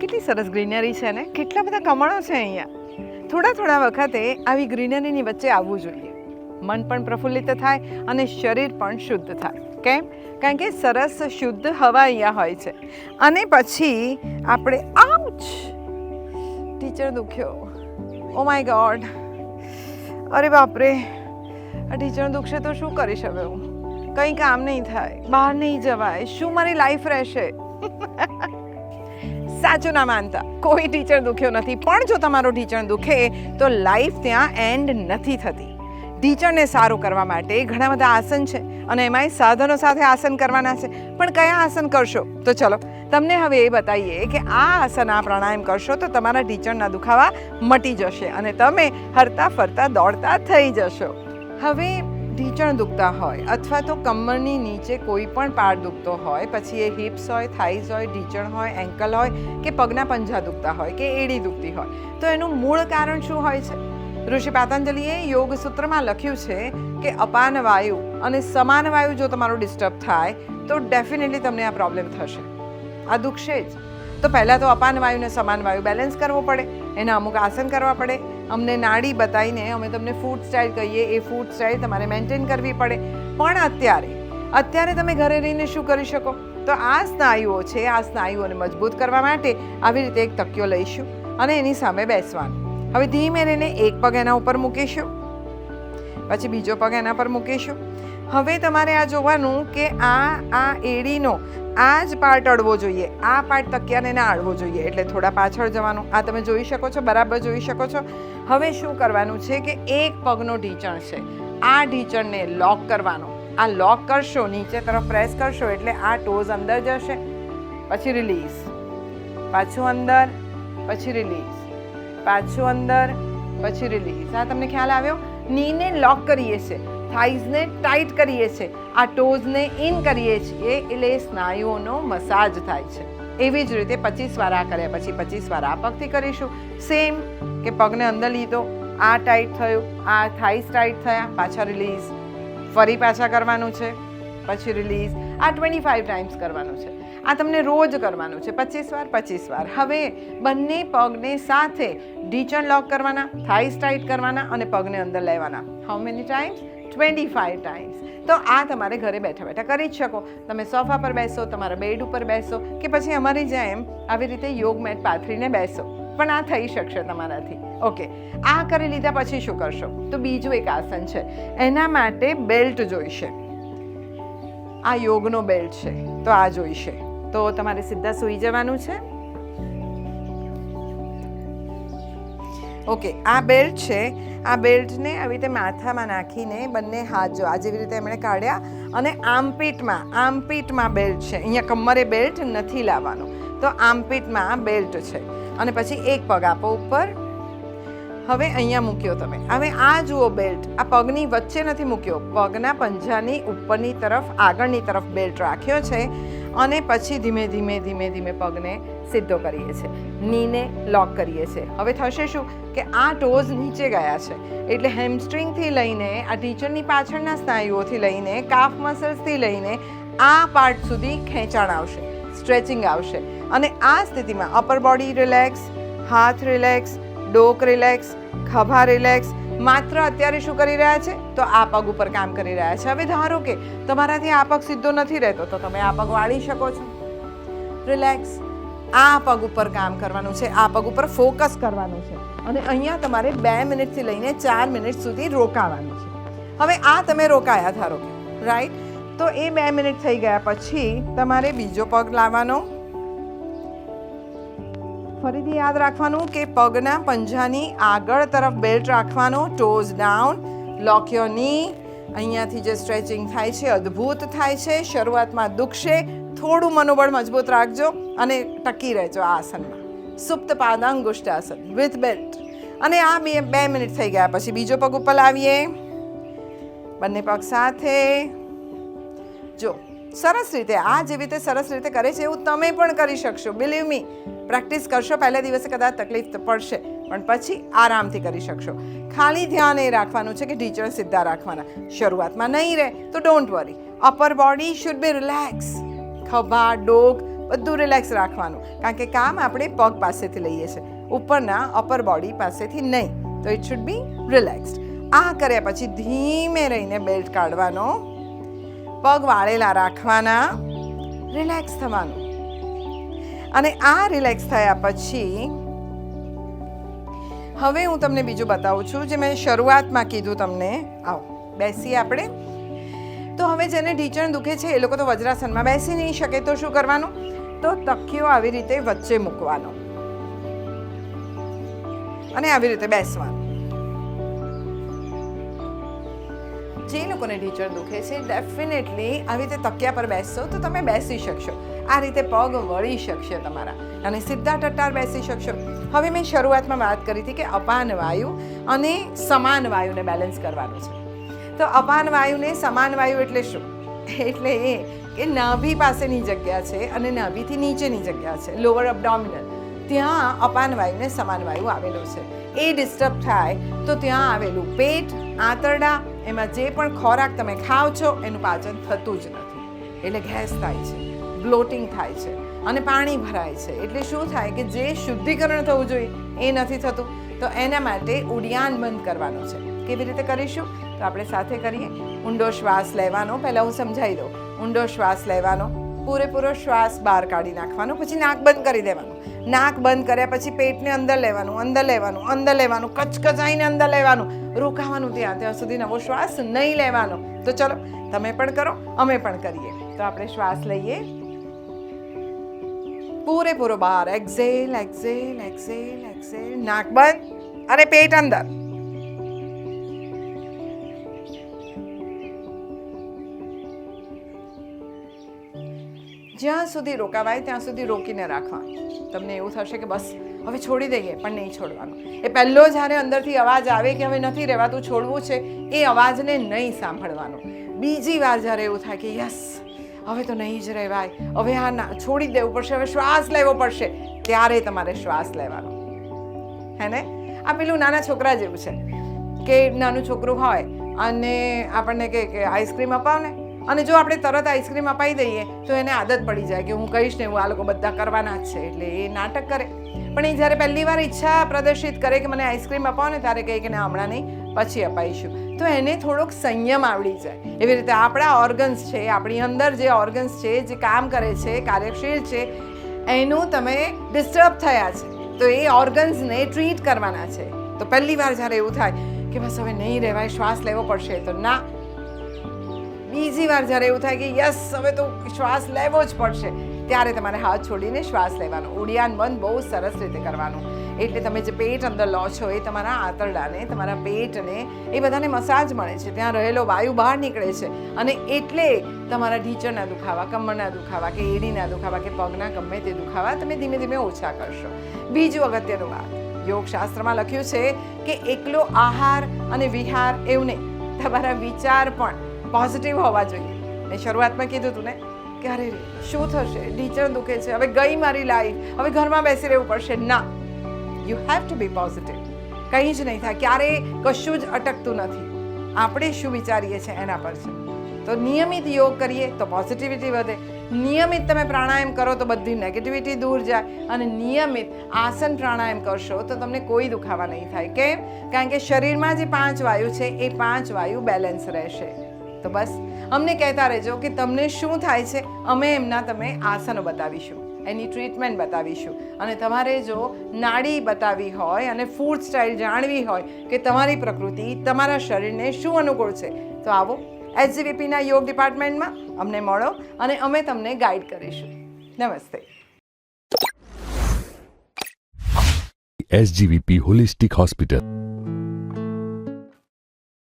કેટલી સરસ ગ્રીનરી છે ને? કેટલા બધા કમળો છે અહીંયા. થોડા થોડા વખતે આવી ગ્રીનરીની વચ્ચે આવવું જોઈએ. મન પણ પ્રફુલ્લિત થાય અને શરીર પણ શુદ્ધ થાય. કેમ? કારણ કે સરસ શુદ્ધ હવા અહીંયા હોય છે. અને પછી આપણે આઉચ! ટીચર દુખ્યો. ઓ માય ગોડ અરે બાપરે! આ ટીચર દુખશે તો શું કરીશ હવે હું? કંઈ કામ નહીં થાય. બહાર નહીં જવાય. શું મારી લાઈફ રહેશે? સાચું ના માનતા. કોઈ ટીચર દુખ્યો નથી, પણ જો તમારો ટીચર દુખે, તો લાઈફ ત્યાં એન્ડ નથી થતી. ટીચરને સારું કરવા માટે ઘણા બધા આસન છે અને એમાંય સાધનો સાથે આસન કરવાના છે. પણ કયા આસન કરશો? તો ચલો, તમને હવે એ બતાવીએ કે આ આસન, આ પ્રાણાયામ કરશો તો તમારા ટીચરના દુખાવા મટી જશે અને તમે હરતા ફરતા દોડતા થઈ જશો. હવે ઢીચણ દુખતા હોય અથવા તો કમરની નીચે કોઈ પણ પાર્ટ દુખતો હોય, પછી એ હિપ્સ હોય થાઈઝ હોય, ઢીચણ હોય એન્કલ હોય કે પગના પંજા દુખતા હોય કે એડી દુખતી હોય. તો એનું મૂળ કારણ શું હોય છે? ઋષિ પાતંજલિએ યોગ સૂત્રમાં લખ્યું છે કે અપાન વાયુ અને સમાન વાયુ જો તમારું ડિસ્ટર્બ થાય, તો ડેફિનેટલી તમને આ પ્રોબ્લેમ થશે. આ દુખશે જ. તો પહેલાં તો અપાન વાયુને સમાન વાયુ બેલેન્સ કરવો પડે, એના અમુક આસન કરવા પડે અમને નાડી બતાવીને અમે તમને ફૂડ સ્ટાઇલ કહીએ, એ ફૂડ સ્ટાઇલ તમારે મેન્ટેન કરવી પડે. પણ અત્યારે અત્યારે તમે ઘરે રહીને શું કરી શકો? તો આ સ્નાયુઓ છે, આ સ્નાયુઓને મજબૂત કરવા માટે આવી રીતે એક તકિયો લઈશું અને એની સામે બેસવાનું. હવે ધીમે રહીને એક પગ એના ઉપર મૂકીશું, પછી બીજો પગ એના પર મૂકીશું. હવે તમારે આ જોવાનું કે આ આ એડીનો આ જ પાર્ટ અડવો જોઈએ, આ પાર્ટ તકિયાને ના અડવો જોઈએ. એટલે થોડા પાછળ જવાનું. આ તમે જોઈ શકો છો, બરાબર જોઈ શકો છો. હવે શું કરવાનું છે કે એક પગનો ઢીંચણ છે. આ ઢીંચણને લોક કરવાનો. આ લોક કરશો, નીચે તરફ પ્રેસ કરશો એટલે આ ટોઝ અંદર જશે. પછી રિલીઝ પાછું અંદર, પછી રિલીઝ પાછું અંદર, પછી રિલીઝ આ તમને ખ્યાલ આવ્યો? નીને લોક કરીએ છીએ થાઈઝને ટાઈટ કરીએ છીએ આ ટોઝને ઇન કરીએ છીએ એટલે સ્નાયુઓનો મસાજ થાય છે. એવી જ રીતે પચીસ વાર આ કર્યા પછી પચીસ વાર આ પગથી કરીશું. સેમ કે પગને અંદર લીધો, આ ટાઈટ થયું, આ થાઈસ ટાઈટ થયા, પાછા રિલીઝ ફરી પાછા કરવાનું છે, પછી રિલીઝ આ ટ્વેન્ટી ફાઈવ ટાઈમ્સ કરવાનું છે. આ તમને રોજ કરવાનું છે, પચીસ વાર પચીસ વાર. હવે બંને પગને સાથે ઢીચણ લોક કરવાના થાઈસ ટાઈટ કરવાના અને પગને અંદર લેવાના. How many times twenty five times તો આ તમારે ઘરે બેઠા બેઠા કરી જ શકો. તમે સોફા પર બેસો, તમારા બેડ ઉપર બેસો કે પછી અમારી જેમ આવી રીતે યોગ મેટ પાથરીને બેસો. પણ આ થઈ શકશે તમારાથી. ઓકે. આ કરી લીધા પછી શું કરશો? તો બીજું એક આસન છે. એના માટે બેલ્ટ જોઈશે. આ યોગનો બેલ્ટ છે. તો આ જોઈશે. તો તમારે સીધા સૂઈ જવાનું છે. ઓકે આ બેલ્ટ છે. આ બેલ્ટને આવી રીતે માથામાં નાખીને બંને હાથ જો આ જેવી રીતે એમણે કાઢ્યા અને આમપીટમાં આમપીટમાં બેલ્ટ છે. અહીંયા કમરે બેલ્ટ નથી લાવવાનો. તો આમપીટમાં બેલ્ટ છે. અને પછી એક પગ આપો ઉપર. હવે અહીંયા મૂક્યો તમે. હવે આ જુઓ બેલ્ટ આ પગની વચ્ચે નથી મૂક્યો. પગના પંજાની ઉપરની તરફ, આગળની તરફ બેલ્ટ રાખ્યો છે. અને પછી ધીમે ધીમે ધીમે ધીમે પગને સીધો કરીએ છીએ. નીને લોક કરીએ છીએ. હવે થશે શું? કે આ ટોઝ નીચે ગયા છે. એટલે હેમસ્ટ્રિંગથી લઈને, આ ટીચરની પાછળના સ્નાયુઓથી લઈને કાફ મસલ્સથી લઈને આ પાર્ટ સુધી ખેંચાણ આવશે સ્ટ્રેચિંગ આવશે. અને આ સ્થિતિમાં અપર બોડી રિલેક્સ હાથ રિલેક્સ ડોક રિલેક્સ ખભા રિલેક્સ માત્ર અત્યારે શું કરી રહ્યા છે? તો આ પગ ઉપર કામ કરી રહ્યા છે. હવે ધારો કે તમારાથી આ પગ સીધો નથી રહેતો, તો તમે આ પગ વાળી શકો છો. રિલેક્સ આ પગ ઉપર કામ કરવાનું છે, આ પગ ઉપર ફોકસ કરવાનું છે. અને અહીંયા તમારે બે મિનિટથી લઈને ચાર મિનિટ સુધી રોકાવાનું છે. હવે આ તમે રોકાયા ધારો રાઈટ તો એ બે મિનિટ થઈ ગયા પછી તમારે બીજો પગ લાવવાનો. ફરીથી યાદ રાખવાનું કે પગના પંજાની આગળ તરફ બેલ્ટ રાખવાનો, ટોઝ ડાઉન, લોક યોરની. અહીંયાથી જે સ્ટ્રેચિંગ થાય છે, અદ્ભુત થાય છે, શરૂઆતમાં દુખશે, થોડું મનોબળ મજબૂત રાખજો અને ટકી રહેજો આ આસનમાં. સુપ્ત પાદાંગુષ્ટ આસન વિથ બેલ્ટ અને આ બે બે મિનિટ થઈ ગયા પછી બીજો પગ ઉપર લાવીએ. બંને પગ સાથે. જો સરસ રીતે, આ જેવી રીતે સરસ રીતે કરે છે એવું તમે પણ કરી શકશો. બિલીવ મી પ્રેક્ટિસ કરશો, પહેલા દિવસે કદાચ તકલીફ પડશે, પણ પછી આરામથી કરી શકશો. ખાલી ધ્યાન એ રાખવાનું છે કે ટીચર સીધા રાખવાના. શરૂઆતમાં નહીં રહે, તો don't worry upper body should be relax ખભા, ડોક, બધું રિલેક્સ રાખવાનું. કારણ કે કામ આપણે પગ પાસેથી લઈએ છીએ. ઉપરના અપર બોડી પાસેથી નહીં, તો ઇટ શુડ બી રિલેક્સ્ડ આ કર્યા પછી ધીમે રહીને બેલ્ટ કાઢવાનો પગ વાળેલા રાખવાના રિલેક્સ થવાનું. અને આ રિલેક્સ થયા પછી, હવે હું તમને બીજું બતાવું છું, જે મેં શરૂઆતમાં કીધું તમને. આવો, બેસીએ આપણે. તો હવે જેને ઢીચણ દુખે છે, એ લોકો તો વજ્રાસનમાં બેસી નહીં શકે, તો શું કરવાનું? તો તકીઓ આવી રીતે વચ્ચે મૂકવાનો. અને આવી રીતે બેસવાનું. જે લોકોને ઢીચણ દુખે છે ડેફિનેટલી આવી રીતે તકિયા પર બેસશો તો તમે બેસી શકશો. આ રીતે પગ વળી શકશે તમારા અને સીધા ટટ્ટાર બેસી શકશો. હવે મેં શરૂઆતમાં વાત કરી હતી કે અપાન વાયુ અને સમાન વાયુને બેલેન્સ કરવાનું છે. તો અપાન વાયુને સમાન વાયુ એટલે શું? એટલે એ કે નાભી પાસેની જગ્યા છે અને નાભીથી નીચેની જગ્યા છે લોઅર અબડોમિનલ ત્યાં અપાન વાયુને સમાન વાયુ આવેલો છે. એ ડિસ્ટર્બ થાય તો ત્યાં આવેલું પેટ, આંતરડા એમાં જે પણ ખોરાક તમે ખાઓ છો, એનું પાચન થતું જ નથી. એટલે ગેસ થાય છે, બ્લોટિંગ થાય છે અને પાણી ભરાય છે. એટલે શું થાય કે જે શુદ્ધિકરણ થવું જોઈએ, એ નથી થતું. તો એના માટે ઉડિયાન બંધ કરવાનું છે. કેવી રીતે કરીશું? તો આપણે સાથે કરીએ. ઊંડો શ્વાસ લેવાનો. પહેલાં હું સમજાવી દઉં. ઊંડો શ્વાસ લેવાનો. પૂરેપૂરો શ્વાસ બહાર કાઢી નાખવાનો. પછી નાક બંધ કરી દેવાનું. નાક બંધ કર્યા પછી પેટને અંદર લેવાનું અંદર લેવાનું અંદર લેવાનું, કચકચાઈને અંદર લેવાનું, રોકાવાનું ત્યાં ત્યાં સુધી નવો શ્વાસ નહીં લેવાનો. તો ચલો, તમે પણ કરો, અમે પણ કરીએ. તો આપણે શ્વાસ લઈએ. પૂરેપૂરો બહાર એક્ઝેલ એક્ઝેલ એક્ઝેલ એક્ઝેલ નાક બંધ અને પેટ અંદર. જ્યાં સુધી રોકાવાય, ત્યાં સુધી રોકીને રાખવા. તમને એવું થશે કે બસ, હવે છોડી દઈએ, પણ નહીં છોડવાનું. એ પહેલો જ્યારે અંદરથી અવાજ આવે કે હવે નથી રહેવાતું, છોડવું છે, એ અવાજને નહીં સાંભળવાનો. બીજી વાર જ્યારે એવું થાય કે, યસ, હવે તો નહીં જ રહેવાય, હવે આ ના, છોડી દેવું પડશે, હવે શ્વાસ લેવો પડશે, ત્યારે તમારે શ્વાસ લેવાનો. હે ને? આ પેલું નાના છોકરા જેવું છે. કે નાનું છોકરું હોય અને આપણને કે, આઈસ્ક્રીમ અપાવ ને અને જો આપણે તરત આઈસ્ક્રીમ અપાઈ દઈએ, તો એને આદત પડી જાય કે હું કહીશ ને હું આ લોકો બધા કરવાના જ છે. એટલે એ નાટક કરે. પણ એ જ્યારે પહેલી વાર ઈચ્છા પ્રદર્શિત કરે કે મને આઈસ્ક્રીમ અપાવો ને, ત્યારે કહે કે ના, હમણાં નહીં, પછી અપાઈશું. તો એને થોડોક સંયમ આવડી જાય. એવી રીતે આપણા ઓર્ગન્સ છે, આપણી અંદર જે ઓર્ગન્સ છે, જે કામ કરે છે, કાર્યશીલ છે, એનું તમે ડિસ્ટર્બ થયા છે. તો એ ઓર્ગન્સને ટ્રીટ કરવાના છે. તો પહેલી વાર જ્યારે એવું થાય કે બસ હવે નહીં રહેવાય, શ્વાસ લેવો પડશે, તો ના. બીજી વાર જ્યારે એવું થાય કે, યસ, હવે તો શ્વાસ લેવો જ પડશે. ત્યારે તમારે હાથ છોડીને શ્વાસ લેવાનો. ઉડિયાન બંધ બહુ સરસ રીતે કરવાનું. એટલે તમે જે પેટ અંદર લો છો, એ તમારા આંતરડાને, તમારા પેટને, એ બધાને મસાજ મળે છે. ત્યાં રહેલો વાયુ બહાર નીકળે છે. અને એટલે તમારા ઢીચરના દુખાવા, કમરના દુખાવા, કે એડીના દુખાવા, કે પગના ગમે તે દુખાવા તમે ધીમે ધીમે ઓછા કરશો. બીજું અગત્યનું વાત. યોગશાસ્ત્રમાં લખ્યું છે કે એકલો આહાર અને વિહાર એવું નહીં. તમારા વિચાર પણ પોઝિટિવ હોવા જોઈએ. મેં શરૂઆતમાં કીધું હતું ને કે અરે, શું થશે? ઢીચણ દુખે છે. હવે ગઈ મારી લાઈફ હવે ઘરમાં બેસી રહેવું પડશે. ના. You have to be positive કંઈ જ નહીં થાય. ક્યારેય કશું જ અટકતું નથી. આપણે શું વિચારીએ છીએ એના પર છે. તો નિયમિત યોગ કરીએ તો પોઝિટિવિટી વધે. નિયમિત તમે પ્રાણાયામ કરો તો બધી નેગેટિવિટી દૂર જાય. અને નિયમિત આસન પ્રાણાયામ કરશો તો તમને કોઈ દુખાવા નહીં થાય. કેમ? કારણ કે શરીરમાં જે પાંચ વાયુ છે, એ પાંચ વાયુ બેલેન્સ રહેશે. તો બસ, અમને કહેતા રહેજો કે તમને શું થાય છે, અમે એમના તમે આસનો બતાવીશું, એની ટ્રીટમેન્ટ બતાવીશું. અને તમારે જો નાડી બતાવી હોય અને ફૂડ સ્ટાઇલ જાણવી હોય કે તમારી પ્રકૃતિ, તમારા શરીરને શું અનુકૂળ છે, તો આવો એચજીવીપીના યોગ ડિપાર્ટમેન્ટમાં અમને મળો અને અમે તમને ગાઈડ કરીશું. નમસ્તે. SGVP holistic Hospital.